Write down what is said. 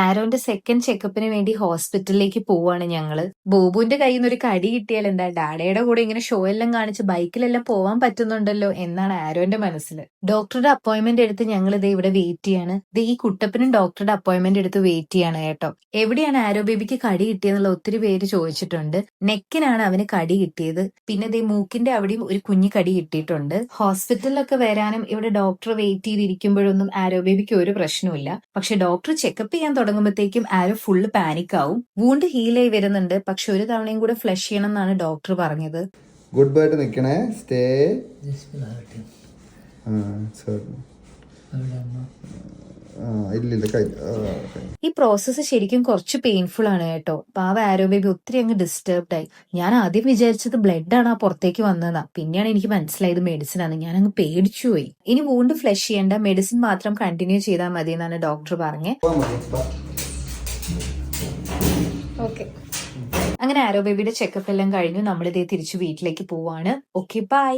ആരോന്റെ second ചെക്കപ്പിന് വേണ്ടി ഹോസ്പിറ്റലിലേക്ക് പോവാണ് ഞങ്ങൾ. ബോബുവിന്റെ കയ്യിൽ നിന്ന് ഒരു കടി കിട്ടിയാൽ എന്താ ഡാഡയുടെ കൂടെ ഇങ്ങനെ ഷോ എല്ലാം കാണിച്ച് ബൈക്കിലെല്ലാം പോവാൻ പറ്റുന്നുണ്ടല്ലോ എന്നാണ് ആരോന്റെ മനസ്സിൽ ഡോക്ടറുടെ അപ്പോയിന്റ്മെന്റ് എടുത്ത് ഞങ്ങൾ ഇത് ഇവിടെ വെയിറ്റ് ചെയ്യാണ്. ഇത് ഈ കുട്ടപ്പനും ഡോക്ടറുടെ അപ്പോയിന്റ്മെന്റ് എടുത്ത് വെയിറ്റ് ചെയ്യാണ് കേട്ടോ. എവിടെയാണ് ആരോ ബേബിക്ക് കടി കിട്ടിയെന്നുള്ള ഒത്തിരി പേര് ചോദിച്ചിട്ടുണ്ട്. നെക്കിനാണ് അവന് കടി കിട്ടിയത്. പിന്നെ ദേ മൂക്കിന്റെ അവിടെയും ഒരു കുഞ്ഞു കടി കിട്ടിയിട്ടുണ്ട്. ഹോസ്പിറ്റലിലൊക്കെ വരാനും ഇവിടെ ഡോക്ടർ വെയിറ്റ് ചെയ്തിരിക്കുമ്പോഴൊന്നും ആരോ ബേബിക്ക് ഒരു പ്രശ്നമില്ല പക്ഷെ ഡോക്ടർ ചെക്കപ്പ് ചെയ്യാൻ തുടങ്ങുമ്പോഴത്തേക്കും ആരോ ഫുള്ള് പാനിക് ആവും. വൂണ്ട് ഹീലായി വരുന്നുണ്ട്. പക്ഷെ ഒരു തവണയും കൂടെ ഫ്ലഷ് ചെയ്യണം എന്നാണ് ഡോക്ടർ പറഞ്ഞത് ഗുഡ് ബൈ നിൽക്കണേ. സ്റ്റേ സോറി ഈ പ്രോസസ്സ് ശരിക്കും കുറച്ച് പെയിൻഫുൾ ആണ് കേട്ടോ. പാവ ആരോ ബേബി ഒത്തിരി അങ്ങ് ഡിസ്റ്റർബ്ഡ് ആയി. ഞാൻ ആദ്യം വിചാരിച്ചത് ബ്ലഡ് ആണ് ആ പുറത്തേക്ക് വന്നതാ പിന്നെയാണ് എനിക്ക് മനസ്സിലായത് മെഡിസിൻ ആണ്. ഞാൻ അങ്ങ് പേടിച്ചു പോയി. ഇനി വൂണ്ട് ഫ്ലഷ് ചെയ്യേണ്ട. മെഡിസിൻ മാത്രം കണ്ടിന്യൂ ചെയ്താൽ മതി എന്നാണ് ഡോക്ടർ പറഞ്ഞേ. ഓക്കെ അങ്ങനെ ആരോ ബേബിയുടെ ചെക്കപ്പ് എല്ലാം കഴിഞ്ഞു. നമ്മളിതേ തിരിച്ചു വീട്ടിലേക്ക് പോവാണ്. Okay bye